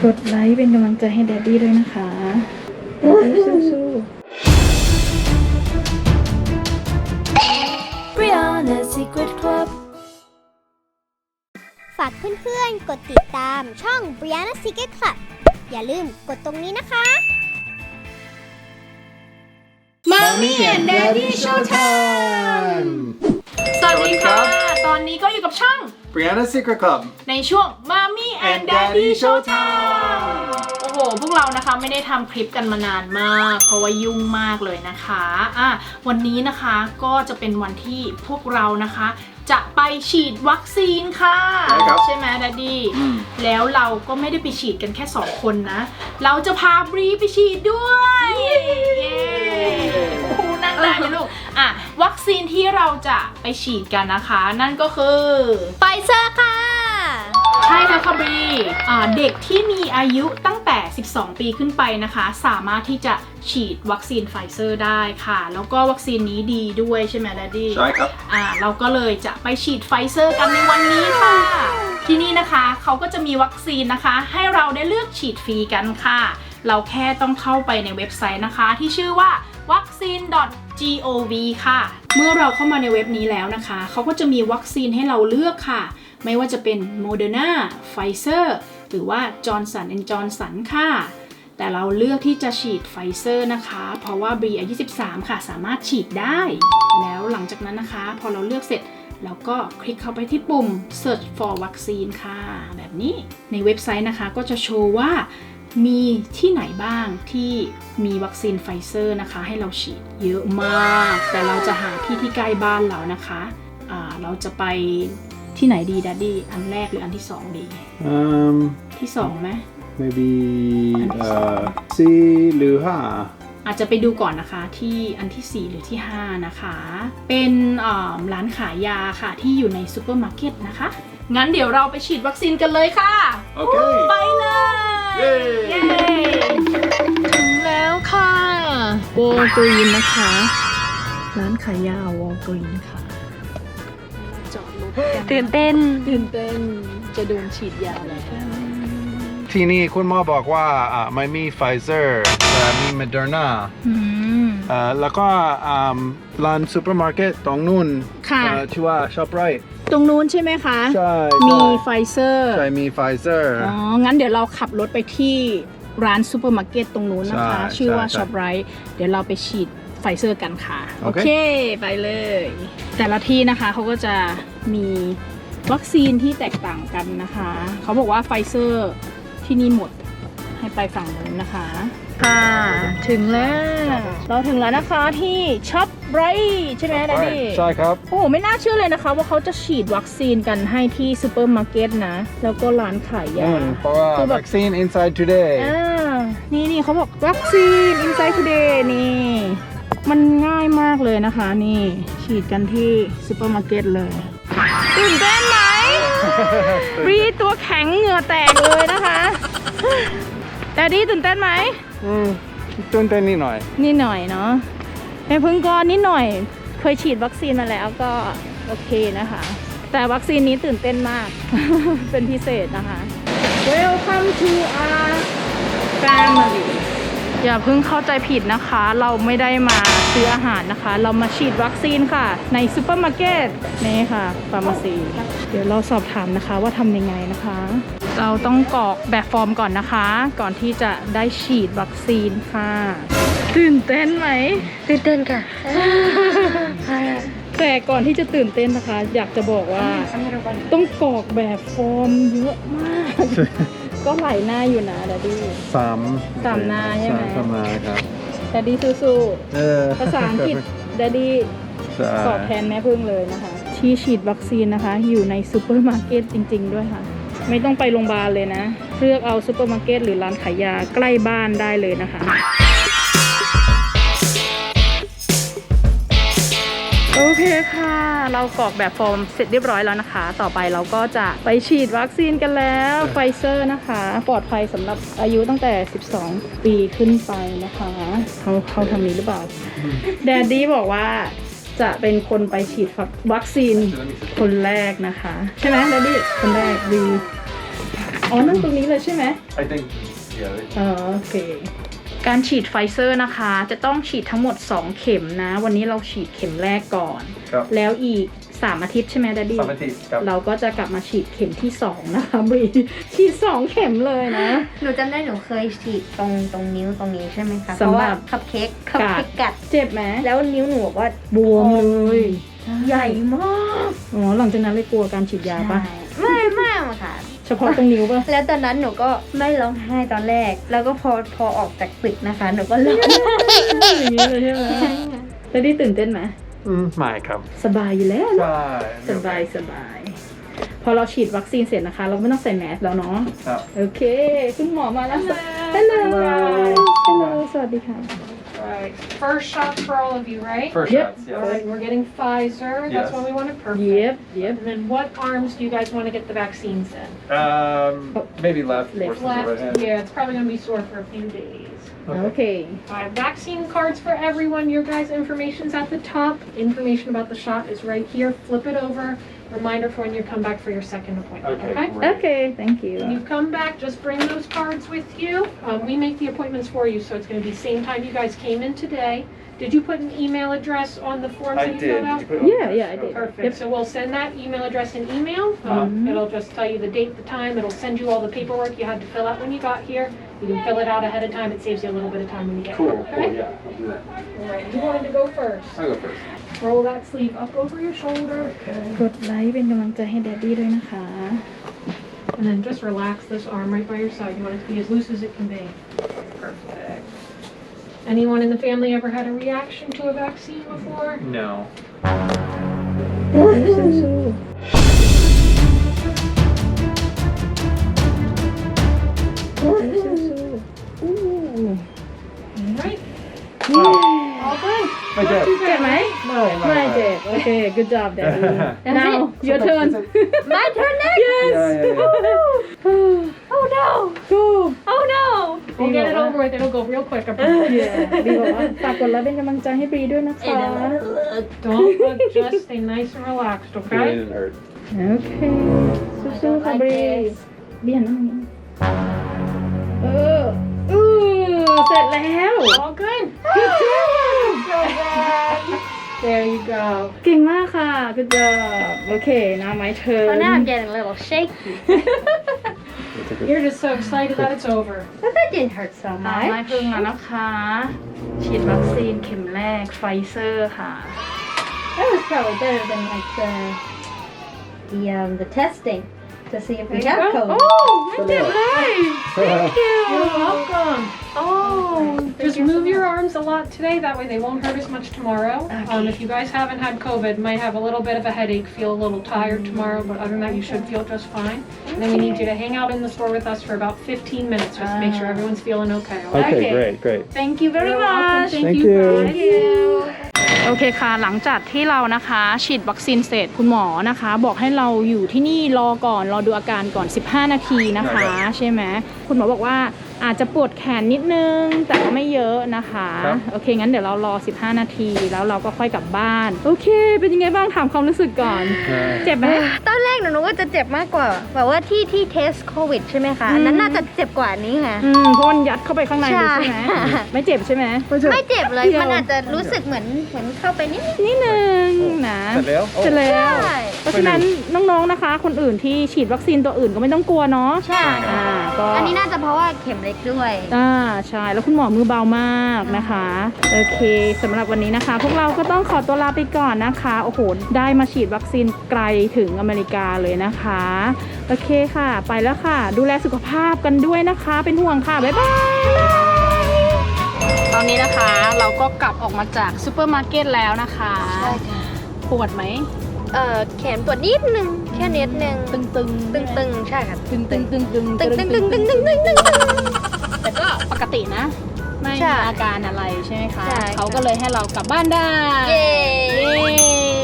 กดไลค์เป็นกำลังใจให้แดดดี้ด้วยนะคะแดดดี้สู้ๆ Brianna Secret Club ฝากเพื่อนๆ กดติดตามช่อง Brianna Secret Club อย่าลืมกดตรงนี้นะคะ Mommy and Daddy Showtime สวัสดีค่ะ ตอนนี้ก็อยู่กับช่อง Brianna Secret Club ในช่วง Mommy and and Daddy Daddy Showtime โอ้โห พวกเรานะคะไม่ได้ทำคลิปกันมานานมาก เพราะว่ายุ่งมากเลยนะคะอะวันนี้นะคะก็จะเป็นวันที่พวกเรานะคะ จะไปฉีดวัคซีนค่ะ ใช่ครับ ใช่ไหมดัดดี้ อืม แล้วเราก็ไม่ได้ไปฉีดกันแค่ 2 คนนะ เราจะพาบรีไปฉีดด้วย เย้โอ้โหนั่งได้ไหมลูกอะวัคซีนที่เราจะไปฉีดกันนะคะ นั่นก็คือไฟเซอร์ค่ะใช่แล้วค่ะบรีอ่าเด็กที่มีอายุตั้งแต่ 12 ปีขึ้นไปนะคะ สามารถที่จะฉีดวัคซีนไฟเซอร์ได้ค่ะ แล้วก็วัคซีนนี้ดีด้วยใช่ไหมดัดดี้ใช่ครับอ่าเราก็เลยจะไปฉีดไฟเซอร์กันในวันนี้ค่ะ ที่นี่นะคะเขาก็จะมีวัคซีนนะคะ ให้เราได้เลือกฉีดฟรีกันค่ะ เราแค่ต้องเข้าไปในเว็บไซต์นะคะ ที่ชื่อว่า vaccine.gov ค่ gov ค่ะ เมื่อเราเข้ามาในเว็บนี้แล้วนะคะ เขาก็จะมีวัคซีนให้เราเลือกค่ะ ไม่ว่าจะเป็น Moderna Pfizer หรือว่า Johnson Johnson ค่ะ แต่เราเลือกที่จะฉีดไฟเซอร์นะคะ เพราะว่า BA23 ค่ะ สามารถฉีดได้ แล้วหลังจากนั้นนะคะ พอเราเลือกเสร็จเราก็คลิกเข้าไปที่ปุ่ม search for vaccine ค่ะ แบบนี้ในเว็บไซต์นะคะก็จะโชว์ว่า มีที่ไหนบ้างที่มีวัคซีนไฟเซอร์นะคะ ให้เราฉีดเยอะมาก แต่เราจะหาที่ที่ใกล้บ้านเรานะคะอ่าเราจะไปที่ไหนดีดัดดี้อันแรกหรืออันที่สองดี um ที่สองไหม maybe uh, สี่หรือห้าอาจจะไปดูก่อนนะคะที่อันที่ 4 หรือที่ 5 นะคะ เป็นอ่าร้านขายยาค่ะที่อยู่ในซูเปอร์มาร์เก็ตนะคะ งั้นเดี๋ยวเราไปฉีดวัคซีนกันเลยค่ะโอเคไปเลยเย้เย้ถึงแล้วค่ะวอลกรีนนะคะ ร้านขายยาวอลกรีนค่ะจอดรถกันตื่นเต้นตื่นเต้นจะโดนฉีดยาแล้วที่นี่คุณหมอบอกว่าอ่าไม่มีไฟเซอร์แต่มี Moderna อืมอ่าแล้วก็อ่าร้านซูเปอร์มาร์เก็ตตรงนู้นค่ะอ่าชื่อว่า ShopRite ตรงนู้นใช่ไหมคะ ใช่มีใช่ไฟเซอร์ใช่มีไฟเซอร์ อ๋อ งั้นเดี๋ยวเราขับรถไปที่ร้านซูเปอร์มาร์เก็ตตรงนู้นนะคะ ใช่ชื่อว่าใช่ช็อปไรท์เดี๋ยวเราไปฉีดไฟเซอร์กันค่ะ โอเค ไปเลย แต่ละที่นะคะเขาก็จะมีวัคซีนที่แตกต่างกันนะคะ เขาบอกว่าไฟเซอร์ที่นี่หมด ให้ไปฝั่งนู้นนะคะ ค่ะ ถึงแล้ว เราถึงแล้วนะคะที่ช็อปไรท์ใช่ไหมดัดดี้ใช่ครับ โอ้โหไม่น่าเชื่อเลยนะคะ ว่าเขาจะฉีดวัคซีนกันให้ที่ซูเปอร์มาร์เก็ตนะ แล้วก็ร้านขายอืยามเพราะว่าคือแบบวัคซีน inside today อ่านี่นี่เขาบอกวัคซีน Inside Today นี่ มันง่ายมากเลยนะคะนี่ ฉีดกันที่ซูเปอร์มาร์เก็ตเลยตื่นเต้นไหมรีตัวแข็งเหงื่อแตกเลยนะคะ แต่ดีตื่นเต้นไหมอืมตื่นเต้นนิดหน่อย นี่หน่อยเนาะแม่พึ่งก็นิดหน่อย เคยฉีดวัคซีนมาแล้วก็โอเคนะคะ แต่วัคซีนนี้ตื่นเต้นมาก เป็นพิเศษนะคะ Welcome to our family อย่าเพิ่งเข้าใจผิดนะคะ เราไม่ได้มาซื้ออาหารนะคะ เรามาฉีดวัคซีนค่ะ ในซูเปอร์มาร์เก็ตนี่ค่ะฟาร์มาซี เดี๋ยวเราสอบถามนะคะว่าทำยังไงนะคะ เราต้องกรอกแบบฟอร์มก่อนนะคะ ก่อนที่จะได้ฉีดวัคซีนค่ะ ตื่นเต้นไหม ตื่นเต้นค่ะ แต่ก่อนที่จะตื่นเต้นนะคะ อยากจะบอกว่า ต้องกรอกแบบฟอร์มเยอะมาก ก็หลายหน้าอยู่นะดดดี้สามสามหน้าใช่ไหมสามหน้าครับดดดี้สู้เออๆภาษาอังกฤษดดดี้ใช่ตอบแทนแม่พึ่งเลยนะคะ ที่ฉีดวัคซีนนะคะ อยู่ในซูเปอร์มาร์เก็ตจริง ๆ ด้วยค่ะ ไม่ต้องไปโรงพยาบาลเลยนะ เลือกเอาซูเปอร์มาร์เก็ตหรือร้านขายยาใกล้บ้านได้เลยนะคะ โอเคค่ะ เรากรอกแบบฟอร์มเสร็จเรียบร้อยแล้วนะคะ ต่อไปเราก็จะไปฉีดวัคซีนกันแล้วไฟเซอร์นะคะ ปลอดภัยสำหรับอายุตั้งแต่ 12 ปีขึ้นไปนะคะ เขาเขาทำนี้หรือเปล่า แดดดี้บอกว่า จะเป็นคนไปฉีดวัคซีนคนแรกนะคะ ใช่ไหมแดดดี้คนแรกดีไปอ๋อนั่งตรงนี้เลยใช่ไหม I think yeah อ๋อโอเคการฉีดไฟเซอร์นะคะ จะต้องฉีดทั้งหมด 2 เข็มนะ วันนี้เราฉีดเข็มแรกก่อนครับแล้วอีก 3อาทิตย์ใช่ไหมดัดดี้สามนาทีครับ เราก็จะกลับมาฉีดเข็มที่2นะคะบรีฉีด2เข็มเลยนะ หนูจำได้หนูเคยฉีดตรงตรงนิ้วตรงนี้ใช่ไหมคะสำหรับเพาะว่าคัพเค้กคัพเค้กกัด เจ็บไหมแล้วนิ้วหนูบอกว่าบวมเลยใหญ่มากอ๋อหลังจากนั้นเลยกลัวการฉีดยาปะไม่ไม่อะค่ะ เฉพาะตรงนิ้วปะ แล้วตอนนั้นหนูก็ไม่ร้องไห้ตอนแรก แล้วก็พอพอออกจากตึกนะคะ หนูก็ร้อง อย่างนี้เลยใช่ไหมแล้วดี้ตื่นเต้นไหม อืมไม่ครับ สบายอยู่แล้วเนอะใช่สบายสบาย พอเราฉีดวัคซีนเสร็จนะคะ เราไม่ต้องใส่แมสแล้วเนาะ ครับ โอเค คุณหมอมาแล้วฮัลโหล ฮัลโหล สวัสดีค่ะ Right. First shot for all of you, right? first Yep. shots All yes right, we're getting Pfizer. Yes. That's what we wanted. Perfect. เย็บเย็บ And then what arms do you guys want to get the vaccines in? um maybe left Left. versus the right Left. hand Yeah, it's probably going to be sore for a few days. Okay. Uh, vaccine cards for everyone. Your guys' information's at the top. Information about the shot is right here. Flip it over. Reminder for when you come back for your second appointment, Okay, okay? great. Okay, thank When you come back, just bring those cards with you. Um, we make the appointments for you, so it's gonna be same time you guys came in today. Did you put an email address on the forms that you filled out? Did you put it on Yeah, the- yeah, I did. Yep. Perfect, so we'll send that email address an email. Um, mm-hmm. It'll just tell you the date, the time, it'll send you all the paperwork you had to fill out when you got here. You can fill it out ahead of time, it saves you a little bit of time when you get here. Cool, cool, yeah, I'll do that. All right, you wanted to go first? I go first Roll that sleeve up over your shoulder, กดไลค์เป็นกำลังใจให้แดดดี้ด้วยนะคะ and then just relax this arm right by your side. You want it to be as loose as it can be. Perfect. Anyone in the family ever had a reaction to a vaccine before? no สู้ๆสู้ๆอู้ All right. wow All good. ไม่ เจ็บ โอเค good job daddy now your turn My turn next yes Yeah, yeah, yeah. Oh no go Oh no We'll get it over with. It'll go real quick. I promise. yeah บีบอกว่าฝากกดไลค์เป็นกำลังใจให้บรีด้วยนะคะ Don't look. Just stay nice and relaxed, it okay? didn't hurt โอเค สู้ๆค่ะบรีเบียนนั่งนี้เอออือเสร็จแล้ว All good. good job There you go. เก่งมากค่ะ good job โอเคนะไม้เธอ So now I'm getting a little shaky You're just so excited that it's over. But that didn't hurt so ไม้ much พึ่งแล้วนะคะ ฉีดวัคซีนเข็มแรกไฟเซอร์ค่ะ That was probably better than like the the um the testing to see if you have code. Oh, look at. Thank you. You're welcome. Oh, just move your arms a lot today. That way they won't hurt as much tomorrow. Um, if you guys haven't had COVID, might have a little bit of a headache, feel a little tired tomorrow, but other than that, you should feel just fine. And then we need you to hang out in the store with us for about 15 minutes just to make sure ah. everyone's feeling okay. all right? Okay, Okay. great, great. Thank you very You're much. Thank. Thank you. Thank you. โอเคค่ะ หลังจากที่เรานะคะ ฉีดวัคซีนเสร็จคุณหมอนะคะ บอกให้เราอยู่ที่นี่รอก่อนรอดูอาการก่อน 15 นาทีนะคะ ใช่ไหมคุณหมอบอกว่า อาจจะปวดแขนนิดนึง แต่ว่าไม่เยอะนะคะ ครับ โอเค งั้นเดี๋ยวเรารอ 15 นาที แล้วเราก็ค่อยกลับบ้าน โอเค เป็นยังไงบ้างถามความรู้สึกก่อนเจ็บไหม ตอนแรกหนูนึกว่าจะเจ็บมากกว่า แบบว่าที่ที่เทสโควิดใช่ไหมคะอันนั้นน่าจะเจ็บกว่านี้ค่ะ อืมเพราะมันยัดเข้าไปข้างในเลยใช่ไหมใช่ ไม่เจ็บใช่ไหม ไม่เจ็บเลย เดียว มันอาจจะรู้สึกเหมือนเหมือนเข้าไปนิด นิดนึงนะเสร็จแล้ว เสร็จแล้ว ใช่ เพราะฉะนั้นน้องๆนะคะ คนอื่นที่ฉีดวัคซีนตัวอื่นก็ไม่ต้องกลัวเนาะใช่ อ่าก็ อันนี้น่าจะเพราะว่าเข็มเล็กด้วย อ่าใช่แล้วคุณหมอมือเบามากนะคะ โอเคสำหรับวันนี้นะคะ พวกเราก็ต้องขอตัวลาไปก่อนนะคะโอ้โหได้มาฉีดวัคซีนไกลถึงอเมริกาเลยนะคะ โอเคค่ะ ไปแล้วค่ะ ดูแลสุขภาพกันด้วยนะคะ เป็นห่วงค่ะบ๊ายบายตอนนี้นะคะเราก็กลับออกมาจากซูเปอร์มาร์เก็ตแล้วนะคะ ใช่ค่ะปวดไหม เอ่อแขนปวดนิดนึงแค่นิดนึงตึงตึงตึงตึงๆใช่ค่ะตึงตึงตึงตึงตึงตึงตึงตึงตึงตึงตึงตึงแต่ก็ปกตินะ ไม่ใช่มีอาการอะไรใช่ไหมคะใช่ค่ะเขาก็เลยให้เรากลับบ้านได้เย้เย้